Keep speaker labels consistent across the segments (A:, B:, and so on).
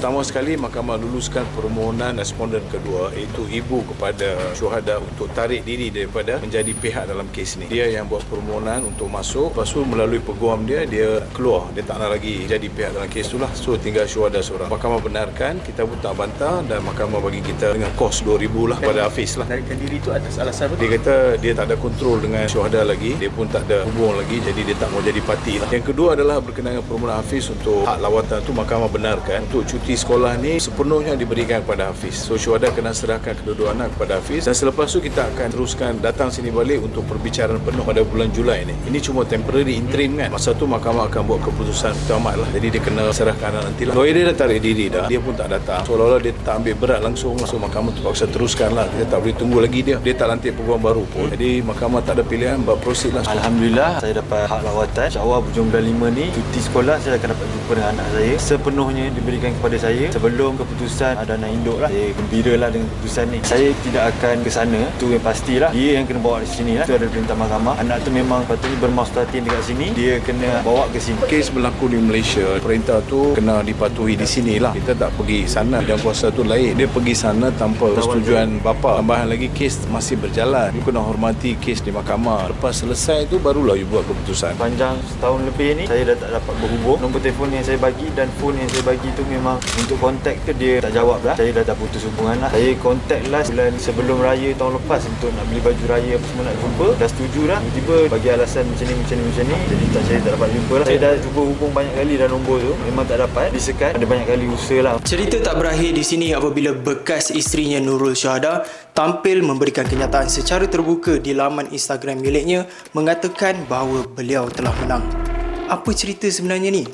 A: Pertama sekali mahkamah luluskan permohonan responden kedua iaitu ibu kepada syuhada untuk tarik diri daripada menjadi pihak dalam kes ni. Dia yang buat permohonan untuk masuk, lepas tu melalui peguam dia, dia keluar. Dia tak nak lagi jadi pihak dalam kes tu lah. So tinggal syuhada seorang. Mahkamah benarkan, kita pun tak bantah dan mahkamah bagi kita dengan kos 2000 lah kepada Hafiz lah.
B: Tarikan diri itu atas alasan apa?
A: Dia kata dia tak ada kontrol dengan syuhada lagi, dia pun tak ada hubung lagi jadi dia tak mau jadi parti lah. Yang kedua adalah berkenaan dengan permohonan Hafiz untuk hak lawatan tu mahkamah benarkan untuk cuti sekolah ni sepenuhnya diberikan kepada Hafiz. So syuhada kena serahkan kedua-dua anak kepada Hafiz dan selepas tu kita akan teruskan datang sini balik untuk perbicaraan penuh pada bulan Julai ni. Ini cuma temporary interim kan. Masa tu mahkamah akan buat keputusan tamat lah. Jadi dia kena serahkan anak nanti lah. Lawyer dia dah tarik diri dah. Dia pun tak datang. Seolah-olah dia tak ambil berat langsung lah. So mahkamah terpaksa teruskan lah. Kita tak boleh tunggu lagi dia. Dia tak lantik peguam baru pun. Jadi mahkamah tak ada pilihan. Berproceed lah.
B: Alhamdulillah saya dapat hak lawatan. InsyaAllah bulan 5 ni cuti sekolah saya akan dapat jumpa dengan anak saya. Sepenuhnya diberikan kepada saya sebelum keputusan ada anak induk lah. Saya gembira lah dengan keputusan ni. Saya tidak akan ke sana. Itu yang pastilah. Dia yang kena bawa di sini lah. Itu ada perintah mahkamah. Anak tu memang patutnya bermaslahatin dekat sini. Dia kena bawa ke sini.
A: Kes berlaku di Malaysia. Perintah tu kena dipatuhi di sini lah. Kita tak pergi sana. Yang kuasa tu lain. Dia pergi sana tanpa persetujuan bapa. Tambahan lagi kes masih berjalan. You kena hormati kes di mahkamah. Lepas selesai tu barulah you buat keputusan.
B: Panjang setahun lebih ni saya dah tak dapat berhubung. Nombor telefon yang saya bagi dan phone yang saya bagi tu memang untuk kontak tu dia tak jawab lah. Saya dah tak putus hubungan lah. Saya kontak last bulan sebelum raya tahun lepas untuk nak beli baju raya apa semua nak jumpa. Dah setuju dah. Tiba-tiba bagi alasan macam ni macam ni macam ni. Jadi tak saya tak dapat jumpa lah. Saya dah cuba hubung banyak kali dah nombor tu. Memang tak dapat. Disekat. Ada banyak kali usaha lah.
C: Cerita tak berakhir di sini apabila bekas isterinya Nurul Syahada tampil memberikan kenyataan secara terbuka di laman Instagram miliknya mengatakan bahawa beliau telah menang. Apa cerita sebenarnya ni?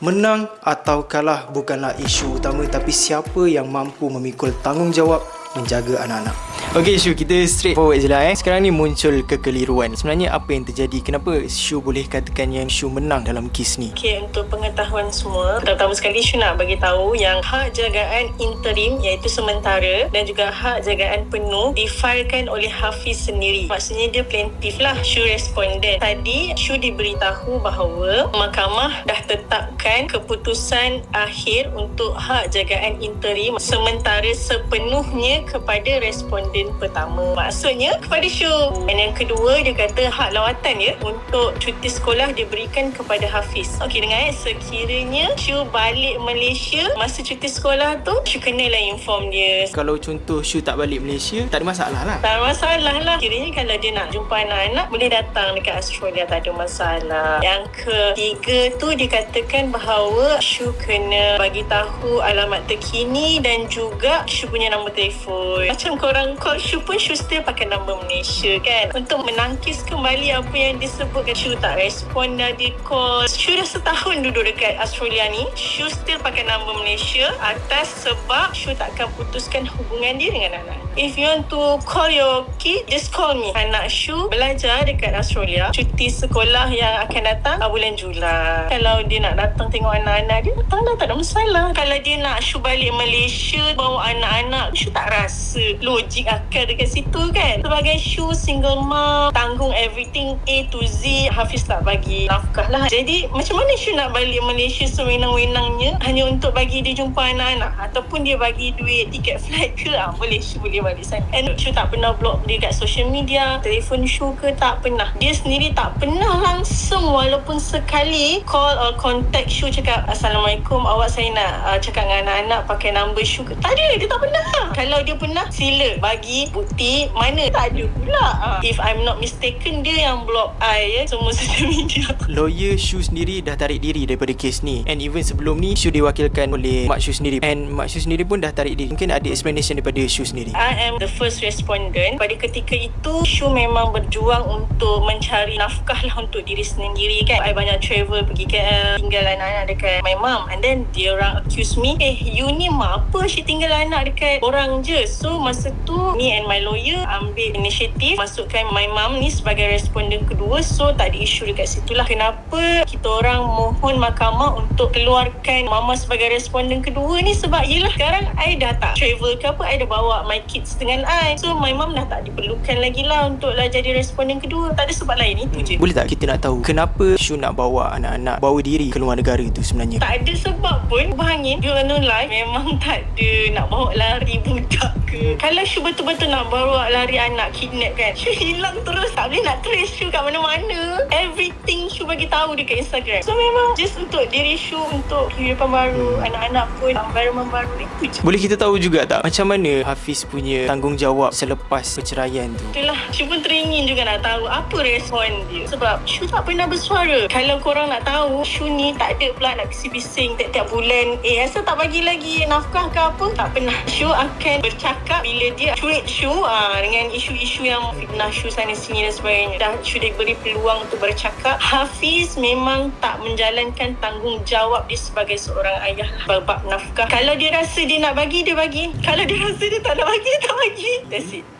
C: Menang atau kalah bukanlah isu utama tapi siapa yang mampu memikul tanggungjawab menjaga anak-anak. Okey Shu, kita straight forward je lah eh. Sekarang ni muncul kekeliruan. Sebenarnya apa yang terjadi? Kenapa Shu boleh katakan yang Shu menang dalam kes ni?
D: Okey, untuk pengetahuan semua, pertama sekali Shu nak bagi tahu yang hak jagaan interim iaitu sementara dan juga hak jagaan penuh difailkan oleh Hafiz sendiri. Maksudnya dia plaintiff lah, Shu responden. Tadi Shu diberitahu bahawa mahkamah dah tetapkan keputusan akhir untuk hak jagaan interim sementara sepenuhnya kepada responden pertama. Maksudnya kepada Shu. Dan yang kedua dia kata hak lawatan ya untuk cuti sekolah diberikan kepada Hafiz. Okey dengar eh sekiranya Shu balik Malaysia masa cuti sekolah tu Shu kenalah inform dia.
C: Kalau contoh Shu tak balik Malaysia, tak ada masalah lah.
D: Tak ada masalah lah. Kiranya kalau dia nak jumpa anak-anak boleh datang dekat Australia tak ada masalah. Yang ketiga tu dikatakan bahawa Shu kena bagi tahu alamat terkini dan juga Shu punya nombor telefon. Macam korang call Shu pun Shu still pakai nombor Malaysia kan. Untuk menangkis kembali apa yang disebutkan Shu tak respon dah di call. Shu dah setahun duduk dekat Australia ni. Shu still pakai nombor Malaysia atas sebab Shu tak akan putuskan hubungan dia dengan anak. If you want to call your kid, just call me. Anak Shu belajar dekat Australia. Cuti sekolah yang akan datang bulan Julai. Kalau dia nak datang tengok anak-anak dia, datang dah tak ada masalah. Kalau dia nak Shu balik Malaysia bawa anak-anak, Shu tak rasa logik akal dekat situ kan. Sebagai Shu single mom, tanggung everything A to Z, Hafiz tak bagi nafkah lah. Jadi macam mana Shu nak balik Malaysia sewenang-wenangnya hanya untuk bagi dia jumpa anak-anak ataupun dia bagi duit tiket flight ke ah boleh Shu boleh balik sana. And Shu tak pernah block dia kat social media, telefon Shu ke tak pernah. Dia sendiri tak pernah langsung walaupun sekali call or contact Shu cakap Assalamualaikum awak saya nak uh, cakap dengan anak-anak pakai number Shu ke. Tak ada, dia tak pernah. Kalau dia pernah sila bagi bukti mana tak ada pula. Uh, if I'm not mistaken dia yang block I ya semua social media.
C: Lawyer Shu sendiri dah tarik diri daripada kes ni And even sebelum ni Shu diwakilkan oleh Mak Shu sendiri And Mak Shu sendiri pun dah tarik diri Mungkin ada explanation daripada Shu sendiri
D: I am the first respondent. Pada ketika itu, Shu memang berjuang untuk mencari nafkah lah untuk diri sendiri kan. I banyak travel pergi KL, tinggal anak-anak dekat my mom. And then dia orang accuse me, eh you ni mak apa she tinggal anak dekat orang je. So masa tu me and my lawyer ambil inisiatif masukkan my mum ni sebagai responden kedua so tak ada isu dekat situ lah kenapa kita orang mohon mahkamah untuk keluarkan mama sebagai responden kedua ni sebab yelah sekarang I dah tak travel ke apa I dah bawa my kids dengan I. So my mum dah tak diperlukan lagi lah untuk lah jadi responden kedua. Tak ada sebab lain itu je.
C: Boleh tak kita nak tahu kenapa Syu nak bawa anak-anak bawa diri ke luar negara tu sebenarnya?
D: tak ada sebab pun. Berangin you know life memang tak ada nak bawa lari budak ke. Kalau Syu betul-betul nak bawa lari anak kidnap kan Syu hilang terus. Tak boleh nak trace Syu kat mana-mana bagi tahu dekat Instagram so memang just untuk diri Syu untuk kehidupan baru anak-anak pun environment baru itu je
C: Boleh kita tahu juga tak macam mana Hafiz punya tanggungjawab selepas perceraian tu?
D: Itulah, Syu pun teringin juga nak tahu apa respon dia. Sebab Syu tak pernah bersuara. Kalau korang nak tahu, Syu ni tak ada pula nak bising-bising tiap-tiap bulan. Eh, asal tak bagi lagi nafkah ke apa? Tak pernah. Syu akan bercakap bila dia tweet Syu ah, dengan isu-isu yang fitnah Syu sana sini dan sebagainya. Dah Syu diberi peluang untuk bercakap. Hafiz memang tak menjalankan tanggungjawab dia sebagai seorang ayah lah. Nafkah. Kalau dia rasa dia nak bagi, dia bagi. Kalau dia rasa dia tak nak bagi, dia tak bagi. That's it.